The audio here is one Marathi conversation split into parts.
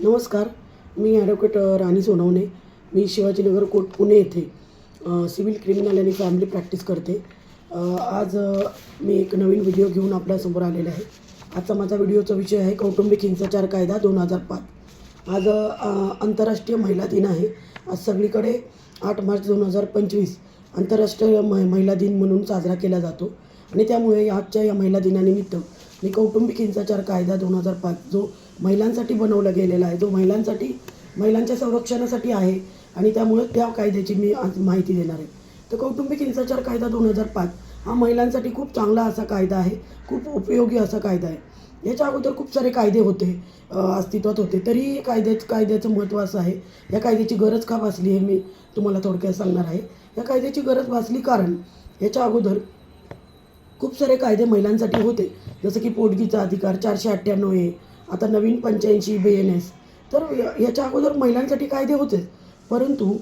नमस्कार मी ॲडव्होकेट राणी सोनवणे. मी शिवाजीनगर कोर्ट पुणे येथे सिव्हिल क्रिमिनल आणि फॅमिली प्रॅक्टिस करते. आज मी एक नवीन व्हिडिओ घेऊन आपल्यासमोर आलेला आहे. आजचा माझा व्हिडिओचा विषय आहे कौटुंबिक हिंसाचार कायदा दोन हजार पाच. आज आंतरराष्ट्रीय महिला दिन आहे. आज सगळीकडे आठ मार्च दोन हजार पंचवीस आंतरराष्ट्रीय म महिला दिन म्हणून साजरा केला जातो. आणि त्यामुळे आजच्या या महिला दिनानिमित्त आणि कौटुंबिक हिंसाचार कायदा दोन हजार पाच जो महिलांसाठी बनवला गेलेला आहे जो महिलांसाठी महिलांच्या संरक्षणासाठी आहे आणि त्यामुळे त्या कायद्याची मी आज माहिती देणार आहे. तर कौटुंबिक हिंसाचार कायदा दोन हजार पाच हा महिलांसाठी खूप चांगला असा कायदा आहे खूप उपयोगी असा कायदा आहे. याच्या अगोदर खूप सारे कायदे होते अस्तित्वात होते. तरी कायद्या कायद्याचं महत्त्व असं आहे. या कायद्याची गरज का भासली हे मी तुम्हाला थोडक्यात सांगणार आहे. या कायद्याची गरज भासली कारण याच्या अगोदर खूप सारे कायदे महिलांसाठी होते. जसं की पोटगीचा अधिकार चारशे अठ्ठ्याण्णव ए आता नवीन पंच्याऐंशी बी एन एस तर याच्या अगोदर महिलांसाठी कायदे होतेच परंतु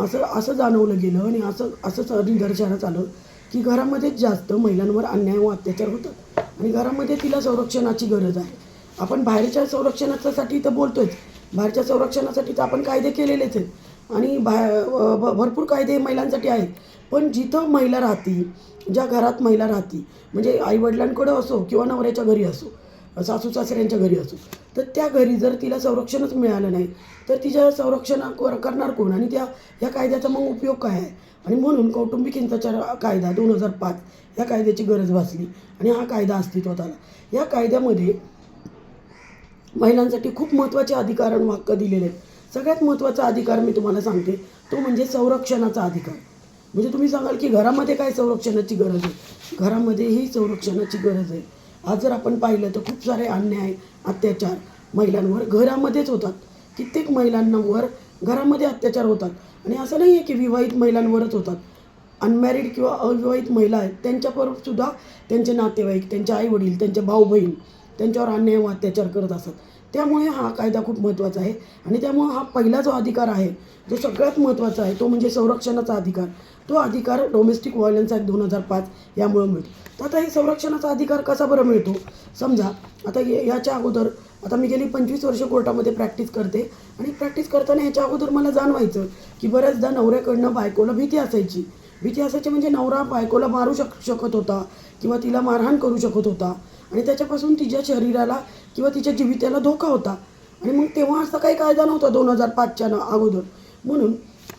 असं असं जाणवलं गेलं आणि असं असं निदर्शनास आलं की घरामध्येच जास्त महिलांवर अन्याय व अत्याचार होतात. आणि घरामध्ये तिला संरक्षणाची गरज आहे. आपण बाहेरच्या संरक्षणाच्यासाठी तर बोलतोच बाहेरच्या संरक्षणासाठी तर आपण कायदे केलेलेच आहेत. आणि बाहेर भरपूर कायदे महिलांसाठी आहेत. पण जिथं महिला राहती ज्या घरात महिला राहती म्हणजे आईवडिलांकडं असो किंवा नवऱ्याच्या घरी असो सासू सासऱ्यांच्या घरी असो तर त्या घरी जर तिला संरक्षणच मिळालं नाही तर तिच्या संरक्षण कर- करणार कोण? आणि त्या या कायद्याचा मग उपयोग काय आहे? आणि म्हणून कौटुंबिक हिंसाचार कायदा दोन हजार पाच या कायद्याची गरज भासली आणि हा कायदा अस्तित्वात आला. या कायद्यामध्ये महिलांसाठी खूप महत्त्वाचे अधिकार आणि हक्क दिलेले आहेत. सगळ्यात महत्त्वाचा अधिकार मी तुम्हाला सांगते. तो म्हणजे संरक्षणाचा अधिकार. म्हणजे तुम्ही सांगाल की घरामध्ये काय संरक्षणाची गरज आहे? घरामध्येही संरक्षणाची गरज आहे. आज जर आपण पाहिलं तर खूप सारे अन्याय अत्याचार महिलांवर घरामध्येच होतात. कित्येक महिलांवर घरामध्ये अत्याचार होतात. आणि असं नाही आहे की विवाहित महिलांवरच होतात. अनमॅरिड किंवा अविवाहित महिला आहेत त्यांच्यावर सुद्धा त्यांचे नातेवाईक त्यांचे आईवडील त्यांचे भाऊ बहीण त्यांच्यावर अन्याय व अत्याचार करत असतात. त्यामुळे हा कायदा खूप महत्त्वाचा आहे. आणि त्यामुळे हा पहिला जो अधिकार आहे जो सगळ्यात महत्त्वाचा आहे तो म्हणजे संरक्षणाचा अधिकार. तो अधिकार डोमेस्टिक व्हायलन्स ॲक्ट दोन हजार पाच यामुळे मिळतो. तर आता हे संरक्षणाचा अधिकार कसा बरं मिळतो? समजा आता याच्या अगोदर आता मी गेली पंचवीस वर्ष कोर्टामध्ये प्रॅक्टिस करते. आणि प्रॅक्टिस करताना ह्याच्या अगोदर मला जाणवायचं की बऱ्याचदा नवऱ्याकडनं बायकोला भीती असायची. भीती असायची म्हणजे नवरा बायकोला मारू शक शकत होता किंवा तिला मारहाण करू शकत होता. आणि त्याच्यापासून तिच्या शरीराला किंवा तिच्या जीविताला धोका होता. आणि मग तेव्हा असा काही कायदा नव्हता दोन हजार पाचच्या न अगोदर. म्हणून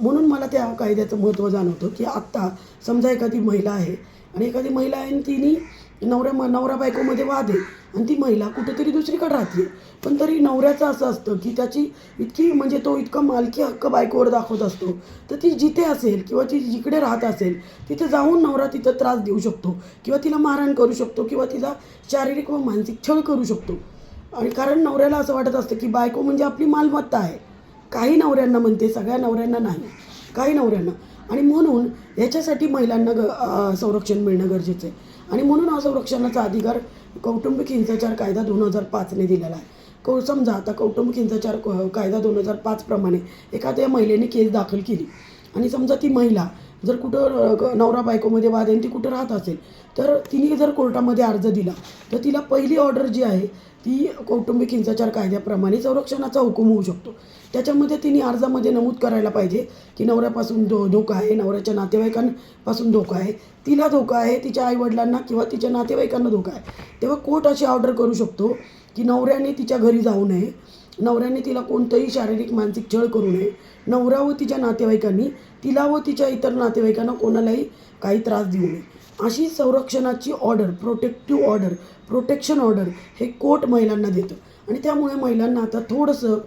म्हणून मला त्या कायद्याचं महत्त्व जाणवतं की आत्ता समजा एखादी महिला आहे आणि एखादी महिला आहे आणि तिने नवऱ्या म नवरा बायकोमध्ये वाद आहे. आणि ती महिला कुठेतरी दुसरीकडे राहते. पण तरी नवऱ्याचं असं असतं की त्याची इतकी म्हणजे तो इतका मालकी हक्क बायकोवर दाखवत असतो. तर ती जिथे असेल किंवा ती जिकडे राहत असेल तिथे जाऊन नवरा तिथं त्रास देऊ शकतो. किंवा तिला मारहाण करू शकतो किंवा तिला शारीरिक व मानसिक छळ करू शकतो. आणि कारण नवऱ्याला असं वाटत असतं की बायको म्हणजे आपली मालमत्ता आहे. काही नवऱ्यांना म्हणते सगळ्या नवऱ्यांना नाही. काही नवऱ्यांना. आणि म्हणून याच्यासाठी महिलांना ग संरक्षण मिळणं गरजेचं आहे. आणि म्हणून हा संरक्षणाचा अधिकार कौटुंबिक हिंसाचार कायदा दोन हजार पाचने दिलेला आहे. कौ समजा आता कौटुंबिक हिंसाचार क- कायदा दोन हजार पाचप्रमाणे एखाद्या महिलेने केस दाखल केली. आणि समजा ती महिला जर कुठं नवरा बायकोमध्ये वाद आहे आणि ती कुठं राहत असेल तर तिने जर कोर्टामध्ये अर्ज दिला तर तिला पहिली ऑर्डर जी आहे ती कौटुंबिक हिंसाचार कायद्याप्रमाणे संरक्षणाचा हुकूम होऊ शकतो. त्याच्यामध्ये तिने अर्जामध्ये नमूद करायला पाहिजे की नवऱ्यापासून धो धोका आहे नवऱ्याच्या नातेवाईकांपासून धोका आहे. तिला धोका आहे तिच्या आईवडिलांना किंवा तिच्या नातेवाईकांना धोका आहे. तेव्हा कोर्ट अशी ऑर्डर करू शकतो की नवऱ्याने तिच्या घरी जाऊ नये नवऱ्याने तिला कोणतंही शारीरिक मानसिक छळ करू नये. नवरा व तिच्या नातेवाईकांनी तिला व तिच्या इतर नातेवाईकांना कोणालाही काही त्रास देऊ नये. अशी संरक्षणाची order protective order protection order हे कोर्ट महिलांना देतं. आणि त्यामुळे महिलांना आता थोडंसं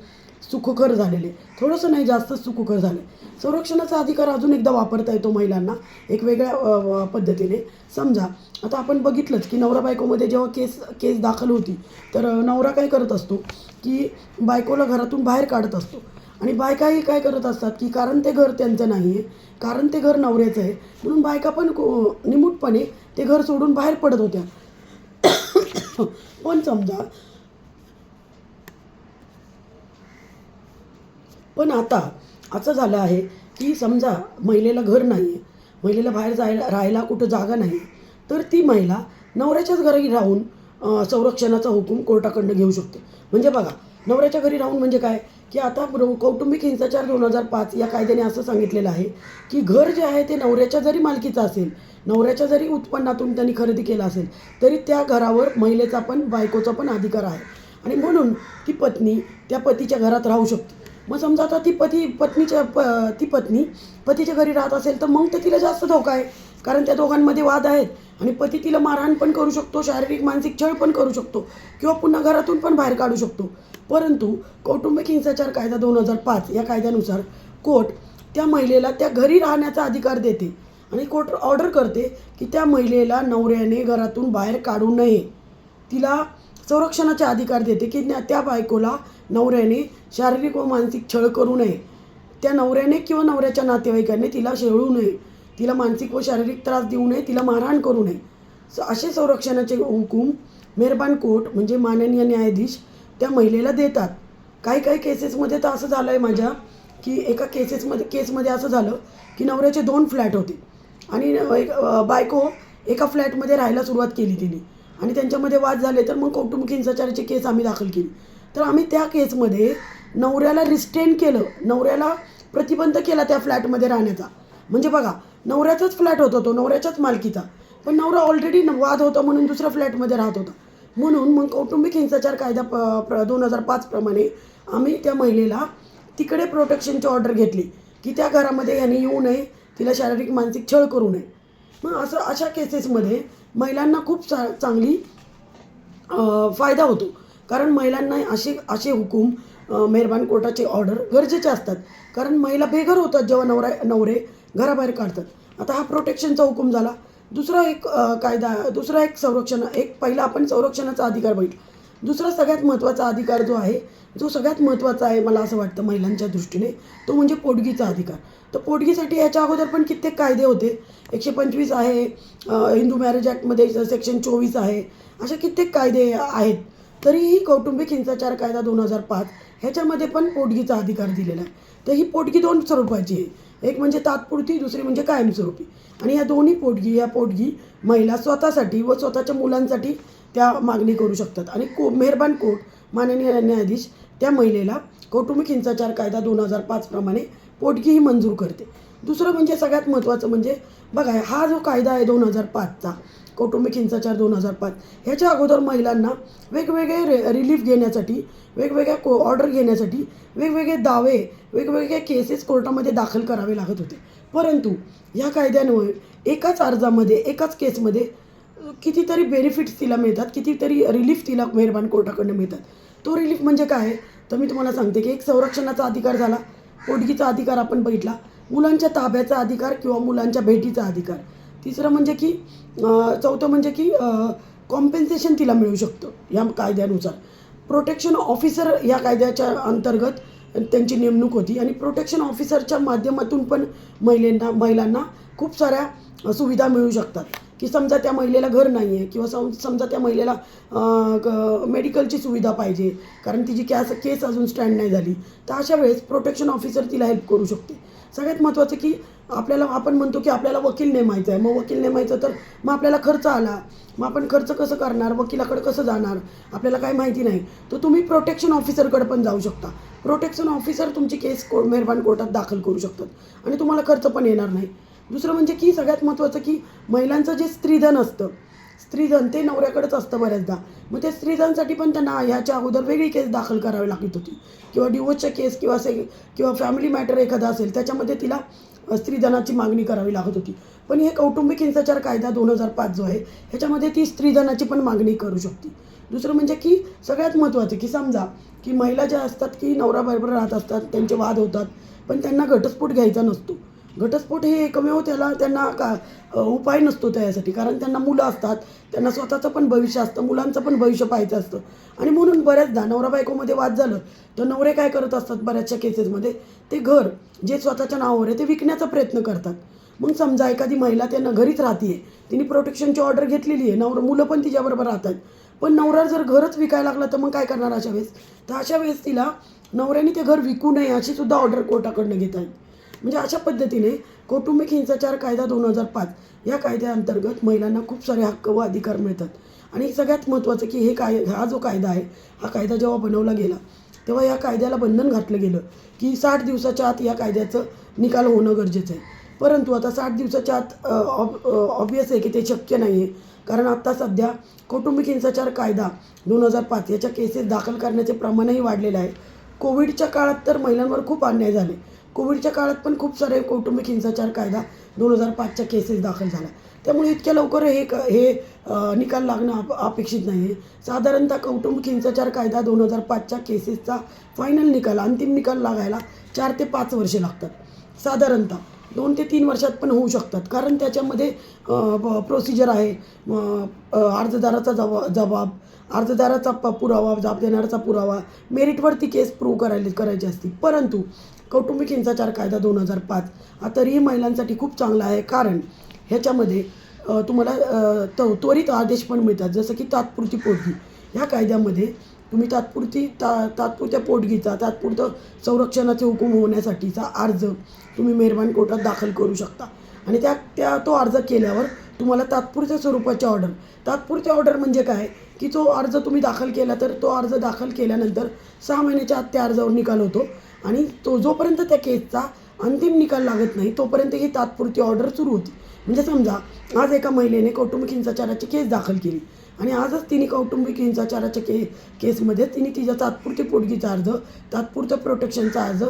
सुखकर झालेले. थोडंसं नाही जास्त सुखकर झालं. संरक्षणाचा अधिकार अजून एकदा वापरता येतो महिलांना एक वेगळ्या पद्धतीने. समजा आता आपण बघितलंच की नवरा बायकोमध्ये जेव्हा केस केस दाखल होती तर नवरा काय करत असतो की बायकोला घरातून बाहेर काढत असतो. आणि बायकाही काय करत असतात की कारण ते घर त्यांचं नाही आहे कारण ते घर नवऱ्याचं आहे म्हणून बायका पण निमूटपणे ते घर सोडून बाहेर पडत होत्या. पण समजा पण आता असं झालं आहे की समजा महिलेला घर नाही आहे महिलेला बाहेर जायला राहायला कुठं जागा नाही तर ती महिला नवऱ्याच्याच घरी राहून संरक्षणाचा हुकूम कोर्टाकडनं घेऊ शकते. म्हणजे बघा नवऱ्याच्या घरी राहून म्हणजे काय? की आता कौटुंबिक हिंसाचार दोन हजार पाच या कायद्याने असं सांगितलेलं आहे की घर जे आहे ते नवऱ्याच्या जरी मालकीचं असेल नवऱ्याच्या जरी उत्पन्नातून त्यांनी खरेदी केलं असेल तरी त्या घरावर महिलेचा पण बायकोचा पण अधिकार आहे. आणि म्हणून ती पत्नी त्या पतीच्या घरात राहू शकते. मग समजा आता ती पती पत्नीच्या प ती पत्नी पतीच्या घरी राहत असेल तर मग तर तिला जास्त धोका आहे. कारण त्या दोघांमध्ये वाद आहेत. आणि पती तिला मारहाण पण करू शकतो शारीरिक मानसिक छळ पण करू शकतो किंवा पुन्हा घरातून पण बाहेर काढू शकतो. परंतु कौटुंबिक हिंसाचार कायदा दोन हजार पाच या कायद्यानुसार कोर्ट त्या महिलेला त्या घरी राहण्याचा अधिकार देते. आणि कोर्ट ऑर्डर करते की त्या महिलेला नवऱ्याने घरातून बाहेर काढू नये. तिला संरक्षणाचे अधिकार देते की त्या बायकोला नवऱ्याने शारीरिक व मानसिक छळ करू नये. त्या नवऱ्याने किंवा नवऱ्याच्या नातेवाईकाने तिला शेळू नये. तिला मानसिक व शारीरिक त्रास देऊ नये. तिला मारहाण करू नये. स असे संरक्षणाचे हुकूम मेहरबान कोर्ट म्हणजे माननीय न्यायाधीश त्या महिलेला देतात. काही काही केसेसमध्ये तर असं झालं आहे माझ्या की एका केसेसमध्ये केसमध्ये असं झालं की नवऱ्याचे दोन फ्लॅट होते आणि एक बायको एका फ्लॅटमध्ये राहायला सुरुवात केली तिने. आणि त्यांच्यामध्ये वाद झाले तर मग कौटुंबिक हिंसाचाराची केस आम्ही दाखल केली. तर आम्ही त्या केसमध्ये नवऱ्याला रिस्टेन केलं. नवऱ्याला प्रतिबंध केला त्या फ्लॅटमध्ये राहण्याचा. म्हणजे बघा नवऱ्याचाच फ्लॅट होता तो नवऱ्याच्याच मालकीचा. पण नवरा ऑलरेडी वाद होता म्हणून दुसऱ्या फ्लॅटमध्ये राहत होता. म्हणून मग कौटुंबिक हिंसाचार कायदा प प्र दोन हजार पाचप्रमाणे आम्ही त्या महिलेला तिकडे प्रोटेक्शनची ऑर्डर घेतली. की त्या घरामध्ये यांनी येऊ नये तिला शारीरिक मानसिक छळ करू नये. मग असं अशा केसेसमध्ये महिलांना खूप चा चांगली फायदा होतो. कारण महिलांना असे असे हुकूम मेहरबान कोर्टाचे ऑर्डर गरजेचे असतात. कारण महिला बेघर होतात जेव्हा नवरा नवरे घराबाहेर काढतात. आता हा प्रोटेक्शनचा हुकूम झाला. दुसरा एक कायदा दुसरा एक संरक्षण एक पहिला आपण संरक्षणाचा अधिकार बघितला. दुसरा सगळ्यात महत्त्वाचा अधिकार जो आहे जो सगळ्यात महत्त्वाचा आहे मला असं वाटतं महिलांच्या दृष्टीने तो म्हणजे पोटगीचा अधिकार. तर पोटगीसाठी याच्या अगोदर पण कित्येक कायदे होते. एकशे पंचवीस आहे हिंदू मॅरेज ॲक्टमध्ये सेक्शन चोवीस आहे असे कित्येक कायदे आहेत. तरीही कौटुंबिक हिंसाचार कायदा दोन हजार पाच ह्याच्यामध्ये पण पोटगीचा अधिकार दिलेला आहे. तर ही पोटगी दोन स्वरूपाची आहे. एक म्हणजे तात्पुरती दुसरी म्हणजे कायमस्वरूपी. आणि या दोन्ही पोटगी या पोटगी महिला स्वतःसाठी व स्वतःच्या मुलांसाठी त्या मागणी करू शकतात. आणि को मेहरबान कोर्ट माननीय न्यायाधीश त्या महिलेला कौटुंबिक हिंसाचार कायदा दोन हजार पाचप्रमाणे पोटगीही मंजूर करते. दुसरं म्हणजे सगळ्यात महत्त्वाचं म्हणजे बघा हा जो कायदा आहे दोन हजार पाचचा कौटुंबिक हिंसाचार दोन हजार पाच ह्याच्या अगोदर महिलांना वेगवेगळे रे रिलीफ घेण्यासाठी वेगवेगळ्या को ऑर्डर घेण्यासाठी वेगवेगळे दावे वेगवेगळे केसेस कोर्टामध्ये दाखल करावे लागत होते. परंतु या कायद्यामुळे एकाच अर्जामध्ये एकाच केसमध्ये कितीतरी बेनिफिट्स तिला मिळतात कितीतरी रिलीफ तिला मेहरबान कोर्टाकडनं मिळतात. तो रिलीफ म्हणजे काय आहे? तर मी तुम्हाला सांगते की एक संरक्षणाचा अधिकार झाला पोटगीचा अधिकार आपण बघितला मुलांच्या ताब्याचा अधिकार किंवा मुलांच्या भेटीचा अधिकार. तिसरं म्हणजे की चौथं म्हणजे की कॉम्पेन्सेशन तिला मिळू शकतं या कायद्यानुसार. प्रोटेक्शन ऑफिसर या कायद्याच्या अंतर्गत त्यांची नेमणूक होती आणि प्रोटेक्शन ऑफिसरच्या माध्यमातून पण महिलांना महिलांना खूप साऱ्या सुविधा मिळू शकतात. की समजा त्या महिलेला घर नाही आहे किंवा सम समजा त्या महिलेला मेडिकलची सुविधा पाहिजे कारण तिची कॅस केस अजून स्टँड नाही झाली तर अशा वेळेस प्रोटेक्शन ऑफिसर तिला हेल्प करू शकते. सगळ्यात महत्त्वाचं की आपल्याला आपण म्हणतो की आपल्याला वकील नेमायचं आहे मग वकील नेमायचं तर मग आपल्याला खर्च आला मग आपण खर्च कसं करणार वकिलाकडे कसं जाणार आपल्याला काही माहिती नाही तर तुम्ही प्रोटेक्शन ऑफिसरकडे पण जाऊ शकता. प्रोटेक्शन ऑफिसर तुमची केस को मेहरबान कोर्टात दाखल करू शकतात. आणि तुम्हाला खर्च पण येणार नाही. दुसरं म्हणजे की सगळ्यात महत्त्वाचं की महिलांचं जे स्त्रीधन असतं स्त्रीधन ते नवऱ्याकडेच असतं बऱ्याचदा. मग ते स्त्रीधनसाठी पण त्यांना ह्याच्या अगोदर वेगळी केस दाखल करावी लागत होती. किंवा डिवोर्सच्या केस किंवा से किंवा फॅमिली मॅटर एखादा असेल त्याच्यामध्ये तिला स्त्रीधनाची मागणी करावी लागत होती. पण हे कौटुंबिक हिंसाचार कायदा दोन हजार पाच जो आहे ह्याच्यामध्ये ती स्त्रीधनाची पण मागणी करू शकते. दुसरं म्हणजे की सगळ्यात महत्त्वाचं की समजा की महिला ज्या असतात की नवराबरोबर राहत असतात त्यांचे वाद होतात पण त्यांना घटस्फोट घ्यायचा नसतो. घटस्फोट हे एकमेव त्याला त्यांना का उपाय नसतो त्यासाठी कारण त्यांना मुलं असतात त्यांना स्वतःचं पण भविष्य असतं मुलांचं पण भविष्य पाहायचं असतं. आणि म्हणून बऱ्याचदा नवरा बायकोमध्ये वाद झालं तर नवरे काय करत असतात बऱ्याचशा केसेसमध्ये? ते घर जे स्वतःच्या नावावर आहे ते विकण्याचा प्रयत्न करतात. मग समजा एखादी महिला त्यांना घरीच राहते तिने प्रोटेक्शनची ऑर्डर घेतलेली आहे नवरा मुलं पण तिच्याबरोबर राहतात. पण नवरा जर घरच विकायला लागला तर मग काय करणार अशा वेळेस? तर अशा वेळेस तिला नवऱ्याने ते घर विकू नये अशी सुद्धा ऑर्डर कोर्टाकडनं घेत आहेत म्हणजे अशा पद्धतीने कौटुंबिक हिंसाचार कायदा दोन हजार पाच या कायद्याअंतर्गत महिलांना खूप सारे हक्क व अधिकार मिळतात. आणि सगळ्यात महत्त्वाचं की हे काय हा जो कायदा आहे हा कायदा जेव्हा बनवला गेला तेव्हा या कायद्याला बंधन घातलं गेलं की साठ दिवसाच्या आत या कायद्याचं निकाल होणं गरजेचं आहे. परंतु आता साठ दिवसाच्या आत ऑब्वियस आहे की ते शक्य नाही आहे कारण आत्ता सध्या कौटुंबिक हिंसाचार कायदा दोन हजार पाच याच्या केसेस दाखल करण्याचे प्रमाणही वाढलेलं आहे. कोविडच्या काळात तर महिलांवर खूप अन्याय झाले. कोविडच्या काळात पण खूप सारे कौटुंबिक हिंसाचार कायदा दोन हजार पाचच्या केसेस दाखल झाला. त्यामुळे इतक्या लवकर हे क हे निकाल लागणं अप अपेक्षित नाही आहे साधारणतः कौटुंबिक हिंसाचार कायदा दोन हजार पाचच्या केसेसचा फायनल निकाल अंतिम निकाल लागायला चार ते पाच वर्षे लागतात. साधारणतः दोन ते तीन वर्षात पण होऊ शकतात. कारण त्याच्यामध्ये प्रोसिजर आहे. अर्जदाराचा जवा जबाब अर्जदाराचा प पुरावा जाब देणाराचा पुरावा मेरिटवरती केस प्रूव्ह करायला करायची असते परंतु कौटुंबिक हिंसाचार कायदा दोन हजार पाच. हा तरीही महिलांसाठी खूप चांगला आहे. कारण ह्याच्यामध्ये तुम्हाला त त्वरित आदेश पण मिळतात. जसं की तात्पुरती पोटगी. ह्या कायद्यामध्ये तुम्ही तात्पुरती ता तात्पुरत्या पोटगीचा तात्पुरतं संरक्षणाचे हुकूम होण्यासाठीचा अर्ज तुम्ही मेहरबान कोर्टात दाखल करू शकता. आणि त्या त्या तो अर्ज केल्यावर तुम्हाला तात्पुरत्या स्वरूपाची ऑर्डर. तात्पुरती ऑर्डर म्हणजे काय? की तो अर्ज तुम्ही दाखल केला तर तो अर्ज दाखल केल्यानंतर सहा महिन्याच्या आत त्या अर्जावर निकाल होतो. आणि तो जोपर्यंत त्या केसचा अंतिम निकाल लागत नाही तोपर्यंत ही तात्पुरती ऑर्डर सुरू होती. म्हणजे समजा आज एका महिलेने कौटुंबिक हिंसाचाराची केस दाखल केली आणि आजच तिने कौटुंबिक हिंसाचाराच्या के केसमध्ये तिने तिच्या तात्पुरती पोटगीचा अर्ज तात्पुरत्या प्रोटेक्शनचा अर्ज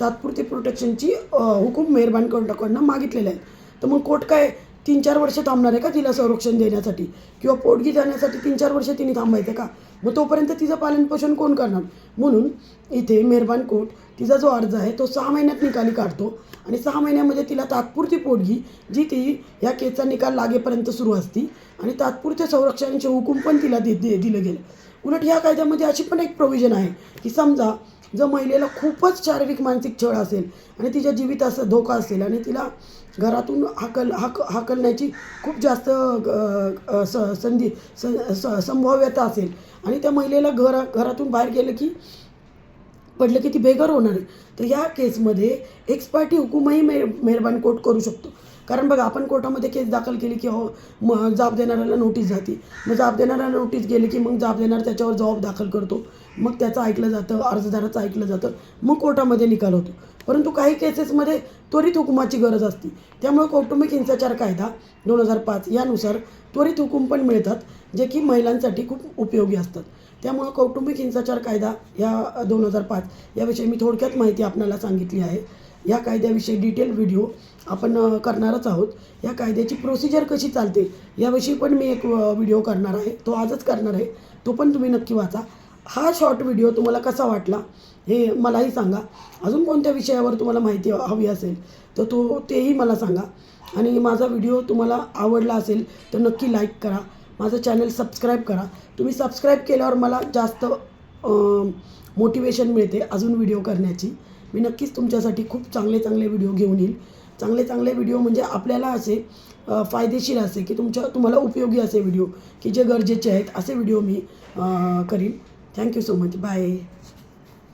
तात्पुरती प्रोटेक्शनची हुकूम मेहरबान कोर्टाकडनं मागितलेला आहे. तर मग कोर्ट काय तीन चार वर्ष थांबणार आहे का तिला संरक्षण देण्यासाठी? किंवा पोटगी जाण्यासाठी तीन चार वर्ष तिने थांबायचं का? मग तोपर्यंत तिचं पालनपोषण कोण करणार? म्हणून इथे मेहरबान कोर्ट तिचा जो अर्ज आहे तो सहा महिन्यात निकाली काढतो. आणि सहा महिन्यामध्ये तिला तात्पुरती पोटगी जी ती या केसचा निकाल लागेपर्यंत सुरू असती. आणि तात्पुरत्या संरक्षणाचे हुकूम पण तिला दे दे दिलं गेलं. उलट ह्या कायद्यामध्ये अशी पण एक प्रोव्हिजन आहे की समजा जर महिलेला खूपच शारीरिक मानसिक छळ असेल आणि तिच्या जीवितास धोका असेल आणि तिला घरातून हाकल हाक हाकलण्याची खूप जास्त स संधी स स- संभाव्यता असेल. आणि त्या महिलेला घर घरातून बाहेर गेलं की पडलं की ती बेघर होणार आहे. तर या केसमध्ये एक्सपार्टी हुकूमही मे मेहरबान कोर्ट करू शकतो. कारण बघा आपण कोर्टामध्ये केस दाखल केली की हो मग जाब देणाऱ्याला नोटीस जाते. मग जाब देणाऱ्याला नोटीस गेली की मग जाब देणार त्याच्यावर जबाब दाखल करतो. मग त्याचं ऐकलं जातं अर्जदाराचं ऐकलं जातं. मग कोर्टामध्ये निकाल होतो. परंतु काही केसेसमध्ये त्वरित हुकुमाची गरज असते. त्यामुळे कौटुंबिक हिंसाचार कायदा दोन हजार पाच यानुसार त्वरित हुकूम पण मिळतात. जे की महिलांसाठी खूप उपयोगी असतात. त्यामुळं कौटुंबिक हिंसाचार कायदा या दोन हजार पाच याविषयी मी थोडक्यात माहिती आपल्याला सांगितली आहे. या कायद्याविषयी डिटेल व्हिडिओ आपण करणारच आहोत. या कायद्याची प्रोसिजर कशी चालते याविषयी पण मी एक व्हिडिओ करणार आहे. तो आजच करणार आहे. तो पण तुम्ही नक्की वाचा. हा शॉर्ट व्हिडिओ तुम्हाला कसा वाटला हे मलाही सांगा. अजून कोणत्या विषयावर तुम्हाला माहिती हवी असेल तर तो तेही मला सांगा. आणि माझा व्हिडिओ तुम्हाला आवडला असेल तर नक्की लाईक करा. माझं चॅनल सबस्क्राईब करा. तुम्ही सबस्क्राईब केल्यावर मला जास्त मोटिवेशन मिळते अजून व्हिडिओ करण्याची. मी नक्कीच तुमच्यासाठी खूप चांगले चांगले व्हिडिओ घेऊन येईल. चांगले चांगले व्हिडिओ म्हणजे आपल्याला असे फायदेशीर असे की तुमच्या तुम्हाला उपयोगी असे व्हिडिओ की जे गरजेचे आहेत असे व्हिडिओ मी करीन. Thank you so much. Bye.